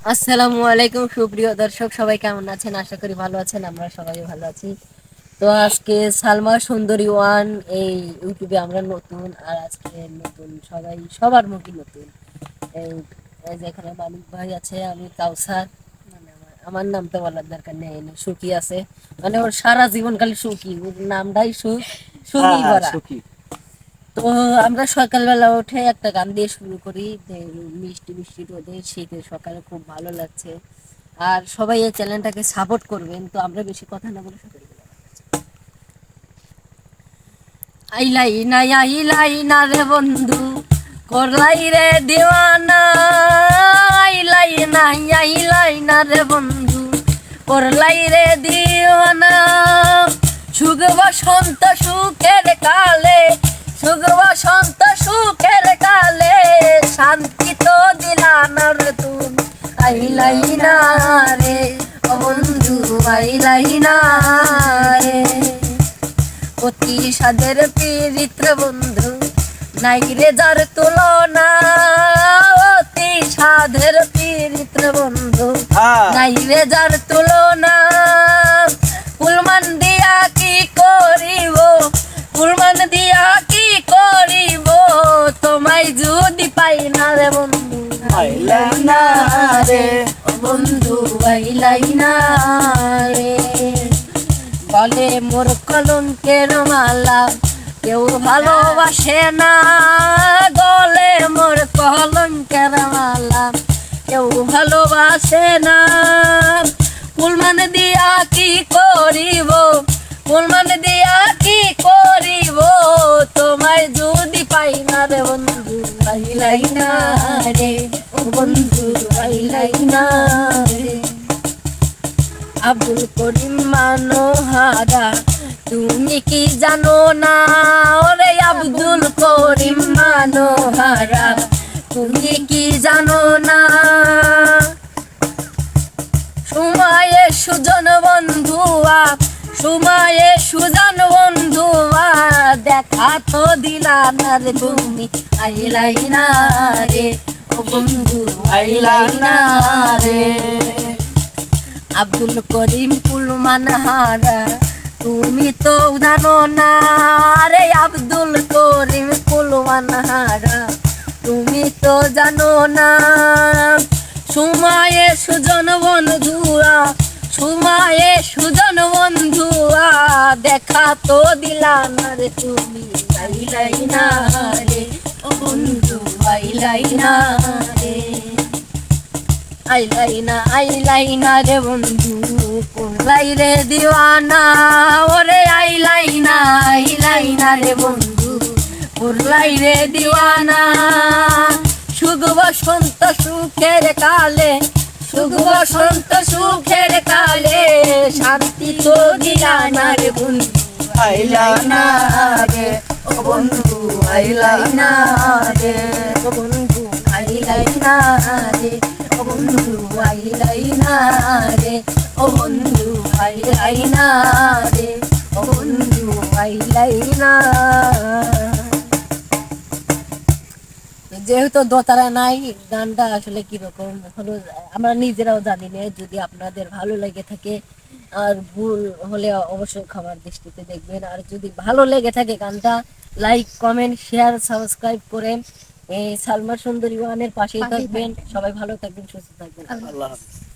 আসসালামু আলাইকুম সুপ্রিয় দর্শক সবাই কেমন আছেন? আশা করি ভালো আছেন আমরা সবাই ভালো আছি। তো আজকে সালমা সুন্দরী ওয়ান এই ইউটিউবে আমরা নতুন আর আজকে নতুন সবাই সবার মুখী নতুন। এই এই যে মালিক ভাই আছে আমি কাউসার মানে আমার- নাম তো বলার দরকার নেই সুখী আছে। মানে ওর সারা জীবন খালি সুখী ওর নামটাই সুখ সুখী হ্যাঁ, ভরা। সুখী। তো আমরা সকালবেলা উঠে একটা গান দিয়ে শুরু করি, যে মিষ্টি মিষ্টি রোদে শীতে সকালে খুব ভালো লাগছে। আর সবাই এই চ্যানেলটাকে সাপোর্ট করবেন, তো আমরা বেশি কথা না বলে না রে বন্ধু, করলাই রে দিওয়ানা। রে বন্ধু, করলাই রে দিওয়ানা। সুখ বসন্ত সুখের আইলাই না রে ও বন্ধু আইলাই না রে। অতি সাদের পীড়িত্র বন্ধু নাই রে যার তুলনা। অতি সাধের পীড়িত্র বন্ধু হ্যাঁ, নাই রে যার তুলনা। ফুলমান দিয়া কি করিব? ফুলমান দিয়া রে, বন্ধু আইলাই না রে। বলে মোর কলঙ্কের মালা কেউ ভালোবাসে না। গলে মোর কলঙ্কের মালা কেউ ভালোবাসে না। ফুলমান দিয়া কি করিব? ফুলমান দিয়া কি করিব? তোমায় যদি পাই না রে বন্ধু পাইলাই না রে। বন্ধু পাইলাই না রে আব্দুল করিম মানোহারা, তুমি কি জানো না? ওরে আব্দুল করিম মানোহারা, তুমি কি জানো না? সময়ে সুজন বন্ধুয়া, সময়ে সুজন বন্ধুয়া, দেখা তো দিলা না রে তুমি আইলাই না রে। বন্ধু রে আব্দুল করিম কুলমান হারা, তুমি তো জানো না রে আব্দুল করিম কুলমান হারা, তুমি তো জানো না। সময়ে সুজন বন্ধুয়া, সময়ে সুজন বন্ধুয়া, দেখা তো দিলা না রে তুমি না। আইলাই না রে। আইলাই না আইলাই না রে বন্ধু কোলাই রে দিওয়ানা? ওরে আইলাই না আইলাই না রে বন্ধু কোলাই রে দিওয়ানা? সুখ বসন্ত সুখের কালে সুখ বসন্ত সুখের কালে শান্তি তো দিলা না রে বন্ধু। আইলাই না রে, ও বন্ধু আইলাই না রে। যেহেতু দোতারা নাই, গানটা আসলে কীরকম? হলো, আমরা নিজেরাও জানি না, যদি আপনাদের ভালো লেগে থাকে, আর ভুল হলে অবশ্যই খাবার দৃষ্টিতে দেখবেন। আর যদি ভালো লেগে থাকে গানটা লাইক কমেন্ট শেয়ার সাবস্ক্রাইব করেন এই সালমা সুন্দরী ওয়ানের পাশেই থাকবেন। সবাই ভালো থাকবেন সুস্থ থাকবেন। আল্লাহ হাফেজ।